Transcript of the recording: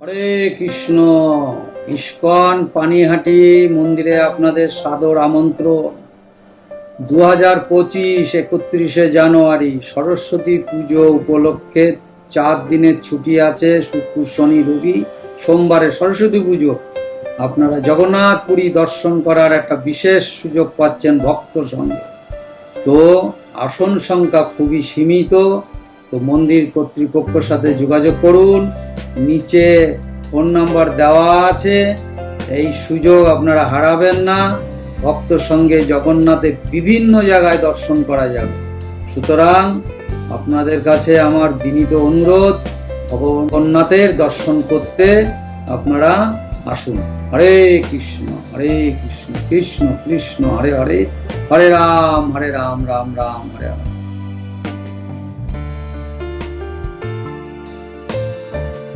হরে Krishna. ISKCON Panihati মন্দিরে আপনাদের সাদর আমন্ত্রণ। দু হাজার পঁচিশ একত্রিশে জানুয়ারি সরস্বতী পুজো উপলক্ষে চার দিনের ছুটি আছে শুক্র, শনি, রবি। সোমবারে সরস্বতী পুজো। আপনারা জগন্নাথপুরী দর্শন করার একটা বিশেষ সুযোগ পাচ্ছেন ভক্ত সঙ্গে। তো আসন সংখ্যা খুবই সীমিত। তো মন্দির কর্তৃপক্ষের সাথে যোগাযোগ করুন। নিচে ফোন নাম্বার দেওয়া আছে। এই সুযোগ আপনারা হারাবেন না। ভক্ত সঙ্গে জগন্নাথের বিভিন্ন জায়গায় দর্শন করা যাবে। সুতরাং আপনাদের কাছে আমার বিনীত অনুরোধ জগন্নাথের দর্শন করতে আপনারা আসুন। হরে কৃষ্ণ হরে কৃষ্ণ কৃষ্ণ কৃষ্ণ, হরে হরে। হরে রাম হরে রাম রাম রাম, হরে হরে